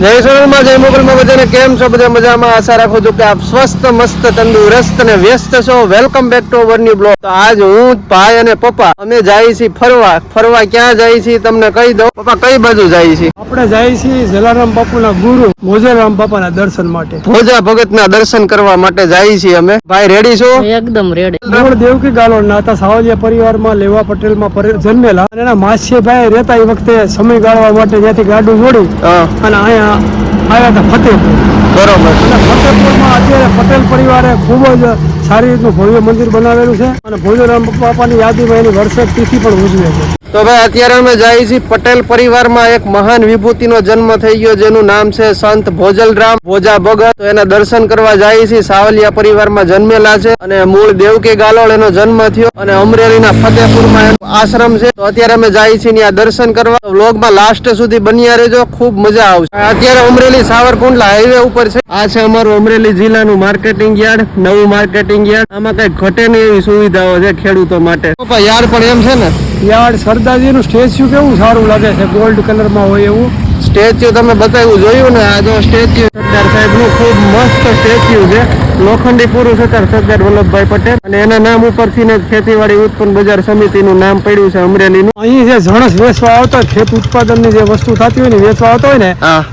જય સોનલમાં જય મોગલમાં બધાને કેમ છો? બધા મજામાં? આશા રાખું છું કે આપ સ્વસ્થ મસ્ત તંદુરસ્ત અને વ્યસ્ત છો. Welcome back to our new blog તો આજ હું ભાઈ અને પપ્પા અમે જઈએ છીએ ફરવા. ફરવા ક્યાં જઈએ છીએ તમને કહી દઉં. પપ્પા કઈ બાજુ જઈએ છીએ? આપણે જઈએ છીએ જલારામ બાપુના ગુરુ મોજેરામ બાપાના દર્શન માટે. ભોજા ભગતના દર્શન કરવા માટે જઈએ છીએ અમે. ભાઈ રેડી છો? એકદમ રેડી મૂળ દેવકી ગાલોડ ના હતા સાવલિયા પરિવારમાં લેવા પટેલમાં જન્મેલા. અને એના માસીભાઈ રહેતા એ વખતે સમય ગાળવા માટે ત્યાંથી ગાડું જોડી અને અહીંયા આવ્યા હતા ફતેહપુર. બરોબર. અને ફતેહપુરમાં અત્યારે પટેલ પરિવારે ખૂબ જ સારી રીતનું ભવ્ય મંદિર બનાવેલું છે. અને ભોજરામ બાપાની યાદીમાં એની વર્ષ તિથિ પણ ઉજવે છે. તો ભાઈ અત્યારે અમે જઈએ છીએ પટેલ પરિવારમાં એક મહાન વિભૂતિનો જન્મ થઈ ગયો, જેનું નામ છે સંત ભોજલરામ ભોજા ભગત. એના દર્શન કરવા જઈએ છીએ, સાવલિયા પરિવારમાં જન્મેલા છે અને મૂળ દેવકે ગાલોળ એનો જન્મ થયો અને અમરેલીના ફતેપુરમાં એનો આશ્રમ છે. તો અત્યારે અમે જઈએ છીએ ત્યાં દર્શન કરવા. વ્લોગમાં લાસ્ટ સુધી બન્યા રહેજો, ખૂબ મજા આવશે. અત્યારે અમરેલી સાવરકુંડલા હાઈવે ઉપર છે. આ છે અમારું અમરેલી જિલ્લાનું માર્કેટિંગ યાર્ડ, નવું માર્કેટિંગ યાર્ડ. આમાં કઈ ઘટે નહીં એવી સુવિધાઓ છે ખેડૂતો માટે. યાર્ડ પણ એમ છે ને યાર્ડ સરદારજીનું સ્ટેચ્યુ કેવું સારું લાગે છે? ગોલ્ડ કલરમાં હોય એવું? સ્ટેચ્યુ તમે બતાવ્યું જોયું ને? આ જો સ્ટેચ્યુ સરદાર સાહેબનું ખૂબ મસ્ત સ્ટેચ્યુ છે. લોખંડી પુરુષ હતા સરદાર વલ્લભભાઈ પટેલ અને એના નામ ઉપરથી ને ખેતીવાડી ઉત્પન્ન બજાર સમિતિનું નામ પડ્યું છે અમરેલીનું. અહીં જે જણસ વેચવા આવતા હોય, ખેત ઉત્પાદનની જે વસ્તુ થતી હોય ને વેચવા આવતા હોય ને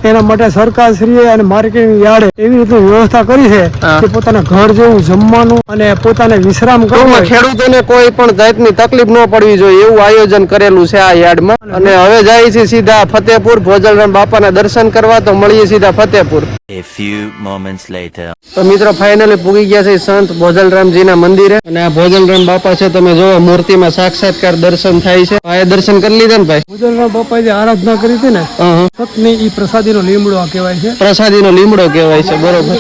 એના માટે સરકાર શ્રીએ અને માર્કેટિંગ યાર્ડે એવી રીતની વ્યવસ્થા કરી છે કે પોતાના ઘર જેવું જમવાનું અને પોતાને વિશ્રામ કરવો. ખેડૂતોને કોઈ પણ જાતની તકલીફ ન પડવી જોઈએ. એવું આયોજન કરેલું છે આ યાર્ડમાં. અને હવે જાય છે સીધા ફતેપુર ભોજલરામ બાપાના દર્શન કરવા તો મળીએ સીધા Fatehpur. A few moments later. તો મિત્રો ફાઇનલી પૂગી ગયા છે સંત ભોજલરામજીના મંદિરે. અને આ ભોજલરામ બાપા છે તમે જોવો મૂર્તિમાં સાક્ષાત્કાર દર્શન થાય છે. આ દર્શન કરી લીધા ને ભાઈ? ભોજનરામ બાપા જે આરાધના કરી હતી ને હા સતની ઈ પ્રસાદીનો લીમડો કહેવાય છે. પ્રસાદીનો લીમડો કહેવાય છે બરોબર.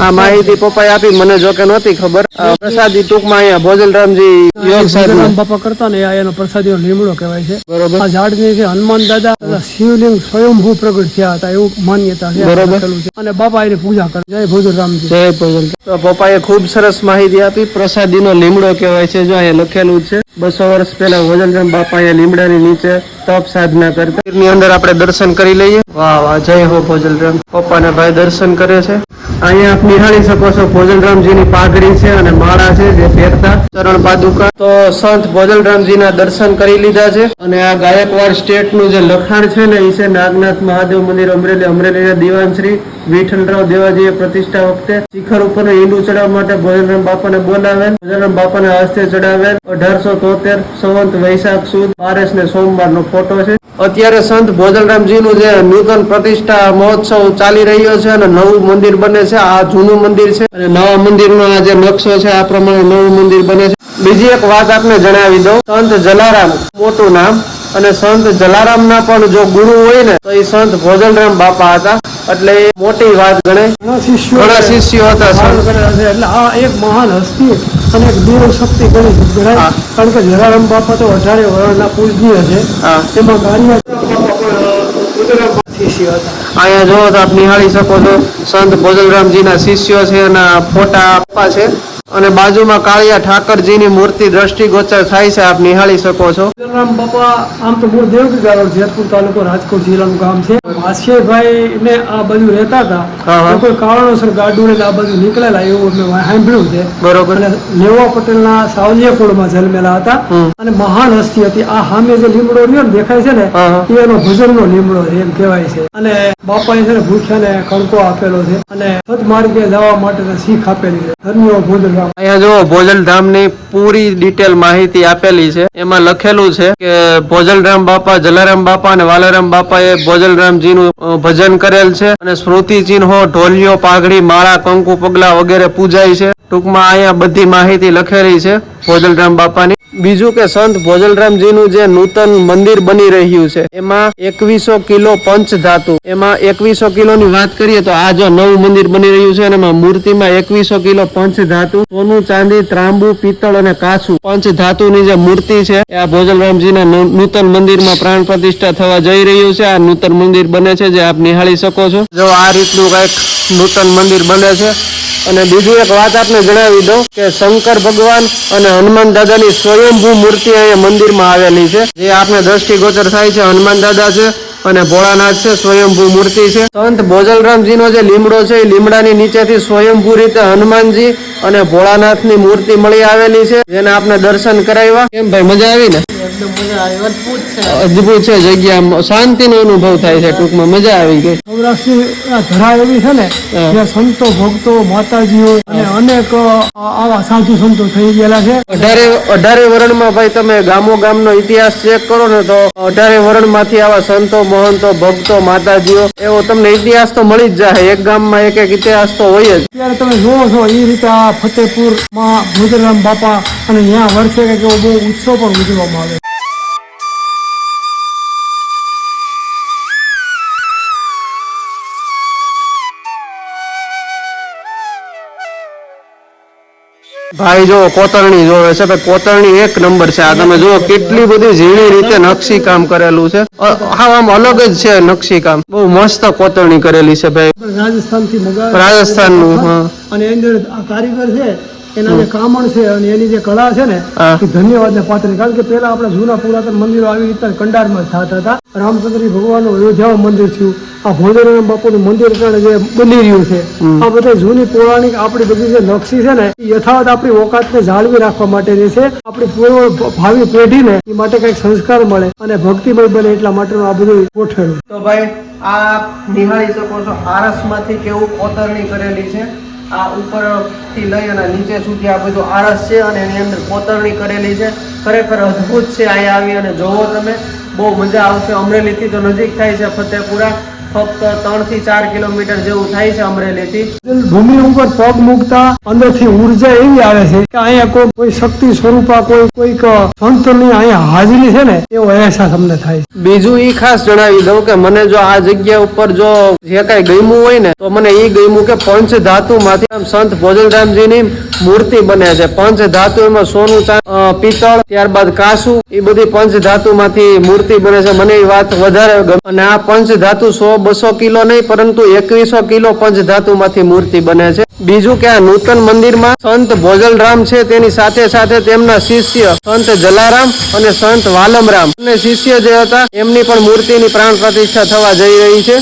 આ માહિતી પપ્પાએ આપી મને જો કે નહોતી ખબર. પ્રસાદી ટૂંકમાં અહીંયા ભોજલરામજી યોગ સાધના બાપા કરતા ને આ એનો પ્રસાદીનો લીમડો કહેવાય છે. બરોબર. આ ઝાડની છે હનુમાન દાદા શિવલિંગ સ્વયંભૂ પ્રગટ થયા હતા એવું માન્યતા છે. બરોબર. છે. અને બાપા એની પૂજા કરે. જય ભોજનરામજી જય ભોજન. પપ્પાએ ખૂબ સરસ માહિતી આપી. પ્રસાદીનો લીમડો કહેવાય છે જો અહીંયા લખેલું છે. બસો વર્ષ પહેલા ભોજનરામ બાપા અહીંયા લીમડાની નીચે તપ સાધના કરતા. ની અંદર આપણે દર્શન કરી લઈએ. વાહ વાહ, જય હો ભોજલરામ. પપ્પા ને ભાઈ દર્શન કરે છે. અહીંયા આપ નિહાળી શકો છો, ભોજલરામજીની પાઘડી છે અને માળા છે જે પહેરતા. ચરણ પાદુકા. તો સંત ભોજલરામજીના દર્શન કરી લીધા છે. અને આ ગાયકવાડ સ્ટેટનું જે લખાણ છે ને એ છે નાગનાથ મહાદેવ મંદિર અમરેલી, અમરેલીના દિવાન શ્રી વિઠ્ઠલરાવ દેવાજીએ પ્રતિષ્ઠા વખતે શિખર ઉપર ઈંડું ચડાવવા માટે ભોજનરામ બાપાને બોલાવેલ. ભોજનરામ બાપાને હસ્તે ચડાવેલ. અઢારસો તોતેર, સંવંત વૈશાખ સુદ, પારસ ને સોમવાર નો ફોટો છે? અત્યારે સંત ભોજનરામજી નું જે નૂતન પ્રતિષ્ઠા મહોત્સવ ચાલી રહ્યો છે અને નવું મંદિર બને છે. આ જૂનું મંદિર છે અને નવા મંદિરનો આ જે નકશો છે આ પ્રમાણે નવું મંદિર બને છે. બીજી એક વાત આપને જણાવી દઉં. સંત જલારામ મોટું નામ. અને સંત જલારામના પણ જો ગુરુ હોય ને તો એ સંત ભોજનરામ બાપા હતા. એટલે મોટી વાત ગણાય. ઘણા શિષ્યો હતા. એટલે આ એક મહાન હસ્તી અને દેવ શક્તિ ગણી ગણાય. કારણ કે જલારામ બાપા તો અઢારે વર્ણના પૂજનીય છે. તેમાં ગારિયા અહીંયા જો તો આપ નિહાળી શકો છો. સંત ભોજલરામજીના શિષ્યો છે એના ફોટા આપવા છે. અને બાજુમાં કાળિયા ઠાકરજીની મૂર્તિ દ્રષ્ટિગોચર થાય છે. આપ નિહાળી શકો છો. જલારામ બાપા આમ તો મૂળ દેવગી ગાળો જેતપુર તાલુકો રાજકોટ જિલ્લાનું ગામ છે. માસીભાઈ ને આ બાજુ રહેતા હતા કોઈ કારણોસર ગાડું ને આ બાજુ નીકળેલા એવું મેં સાંભળ્યું છે. બરોબર. લેવા પટેલના સાવલિયાપુરમાં જન્મેલા હતા અને મહાન હસ્તી હતી. આ સામે જે લીમડો રહ્યો ને દેખાય છે ને. એ એનો ભજનનો લીમડો છે એમ કહેવાય છે. અને બાપાએ છે ને ભૂખ્યાને કણકો આપેલો છે અને સદમાર્ગે જવા માટે શીખ આપેલી છે. ધન્યો ભોજનરામ અહીંયા જો ભોજલધામની પૂરી ડિટેલ માહિતી આપેલી છે. એમાં લખેલું છે કે ભોજલરામ બાપા જલારામ બાપા અને વાલારામ બાપાએ ભોજલરામજીનું અ, ભજન કરેલ છે અને સ્મૃતિ ચિહ્નો ઢોલિયો પાઘડી માળા કંકુ પગલા વગેરે પૂજાય છે. ટૂંકમાં અહીંયા બધી માહિતી લખેલી છે. ભોજલરામ બાપાની. બીજું કે સંત ભોજલરામજીનું જે નૂતન મંદિર બની રહ્યું છે, એમાં એકવીસો કિલો પંચ ધાતુ એમાં એકવીસો કિલોની વાત કરીએ તો આ જો નવું મંદિર બની રહ્યું છે એમાં મૂર્તિમાં એકવીસો કિલો પંચ ધાતુ સોનું, ચાંદી, ત્રાંબુ, પિત્તળ અને કાચું. પંચ ધાતુની જે મૂર્તિ છે આ ભોજલરામજીના નૂતન મંદિરમાં પ્રાણ પ્રતિષ્ઠા થવા જઈ રહ્યું છે. આ નૂતન મંદિર બને છે, જે આપ નિહાળી શકો છો. જો આ રીતનું કંઈક નૂતન મંદિર બને છે. અને બીજી એક વાત આપને જણાવી દઉં કે શંકર ભગવાન અને હનુમાન દાદાની સ્વયંભૂ મૂર્તિ અહીંયા મંદિરમાં આવેલી છે. જે આપને દ્રષ્ટિગોચર થાય છે, હનુમાન દાદા છે. અને ભોળાનાથ છે સ્વયંભૂ મૂર્તિ છે. સંત ભોજલરામજીનો જે લીમડો છે એ લીમડાની નીચેથી સ્વયંભૂ રીતે હનુમાનજી અને ભોળાનાથની મૂર્તિ મળી આવેલી છે. જેને આપણે દર્શન કરાવ્યા. કેમ ભાઈ મજા આવી ને અદભુત છે જગ્યા શાંતિનો અનુભવ થાય છે ટૂંકમાં મજા આવી ગઈ. સૌરાષ્ટ્રની ધરા એવી છે ને જ્યાં સંતો ભક્તો માતાજીઓ અને અનેક આવા સાધુ સંતો થઈ ગયેલા છે. અઢારે અઢારે વર્ણમાં ભાઈ તમે ગામો ગામનો ઇતિહાસ ચેક કરો ને તો અઢારે વર્ણમાંથી આવા સંતો મહંતો, ભક્તો, માતાજીઓ, એવો તમને ઇતિહાસ તો મળી જ જાય. એક ગામમાં એક એક ઇતિહાસ તો હોય જ. અત્યારે તમે જોવો છો એ રીતે આ ફતેપુરમાં ભુદરામ બાપા અને અહીંયા વર્ષે કંઈક બહુ ઉત્સવ પણ ઉજવવામાં આવે. ભાઈ જો કોતરણી જોવે છે ભાઈ કોતરણી એક નંબર છે. આ તમે જુઓ કેટલી બધી ઝીણી રીતે નકશી કામ કરેલું છે. હા આમ અલગ જ છે નકશી કામ બહુ મસ્ત કોતરણી કરેલી છે ભાઈ. રાજસ્થાનથી રાજસ્થાનનું હા. અને અંદર આ કારીગર છે એના જે કામણ છે અને એની જે કળા છે ને હા. એ ધન્યવાદને પાત્ર. કારણ કે પેલા આપણા જૂના પુરાતન મંદિરો આવી રીતના કંડારમાં થતા હતા. રામચંદ્ર ભગવાનનું અયોધ્યામાં મંદિર થયું. આ ભોજરામ બાપુનું મંદિર જે બની રહ્યું છે. આ બધા જૂની પૌરાણિક આપણી બધી જે નકશી છે ને એ યથાવત આપણી ઓકાતને જાળવી રાખવા માટેની છે. આપણી પૂર્વ ભાવિ પેઢીને એ માટે કંઈક સંસ્કાર મળે અને ભક્તિમય બને એટલા માટેનું આ બધું ગોઠવેલું. તો ભાઈ આ નિહાળી શકો છો. આરસમાંથી કેવું કોતરણી કરેલી છે? આ ઉપરથી લઈ અને નીચે સુધી આ બધું આરસ છે અને એની અંદર કોતરણી કરેલી છે. ખરેખર અદ્ભુત છે. અહીંયા આવી અને જોવો તમે. બહુ મજા આવશે. અમરેલીથી તો નજીક થાય છે ફતેપુરા. ફક્ત ત્રણથી ચાર કિલોમીટર જેવું થાય છે અમરેલીથી. ભૂમિ ઉપર પગ મૂકતા અંદરથી ઊર્જા એવી આવે છે કે અહીંયા કોઈ કોઈ શક્તિ સ્વરૂપા કોઈ કોઈક સંતની અહીંયા હાજરી છે ને એવો અહેસાસ અમને થાય બીજું ઈ ખાસ જણાવી દઉં કે મને જો આ જગ્યા ઉપર જો જે કઈ ગમ્યું હોય ને તો મને ઈ ગમ્યું કે પંચ ધાતુ માંથી સંત ભોજલરામજીની મૂર્તિ બને છે. પંચ ધાતુ એમાં સોનું પિત્તળ ત્યારબાદ કાસુ એ બધી પંચ ધાતુ માંથી મૂર્તિ બને છે. મને એ વાત વધારે અને આ પંચ ધાતુ સો બસો કિલો નહીં, પરંતુ એકવીસો કિલો પંચ ધાતુ માંથી મૂર્તિ બને છે. બીજું કે આ નૂતન મંદિરમાં સંત ભોજલરામ છે, તેની સાથે સાથે તેમના શિષ્ય સંત જલારામ અને સંત વાલમરામ. અને શિષ્ય જે હતા, એમની પણ મૂર્તિની પ્રાણ પ્રતિષ્ઠા થવા જઈ રહી છે.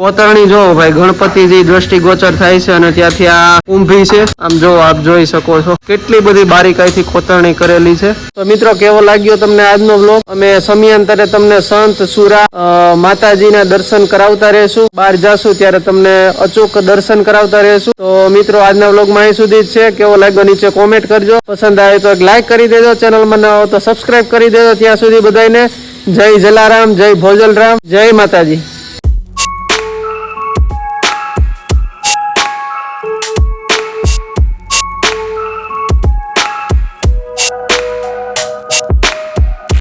કોતરણી જો ભાઈ, ગણપતિજી દ્રષ્ટિગોચર થાય છે અને ત્યાંથી આ કુંભી છે. આમ જો આપ જોઈ શકો છો કેટલી બધી બારીકાઈથી કોતરણી કરેલી છે. તો મિત્રો, કેવો લાગ્યો તમને આજનો બ્લોગ અમે સમયાંતરે તમને સંત, સુરા માતાજીના દર્શન કરાવતા રહેશું. બહાર જાશું ત્યારે તમને અચૂક દર્શન કરાવતા રહેશું. તો મિત્રો, આજના બ્લોગમાં અહીં સુધી જ છે. કેવો લાગ્યો નીચે કોમેન્ટ કરજો. પસંદ આવે તો એક લાઈક કરી દેજો. ચેનલમાં ન તો સબસ્ક્રાઇબ કરી દેજો. ત્યાં સુધી બધાને જય જલારામ, જય ભોજલરામ, જય માતાજી.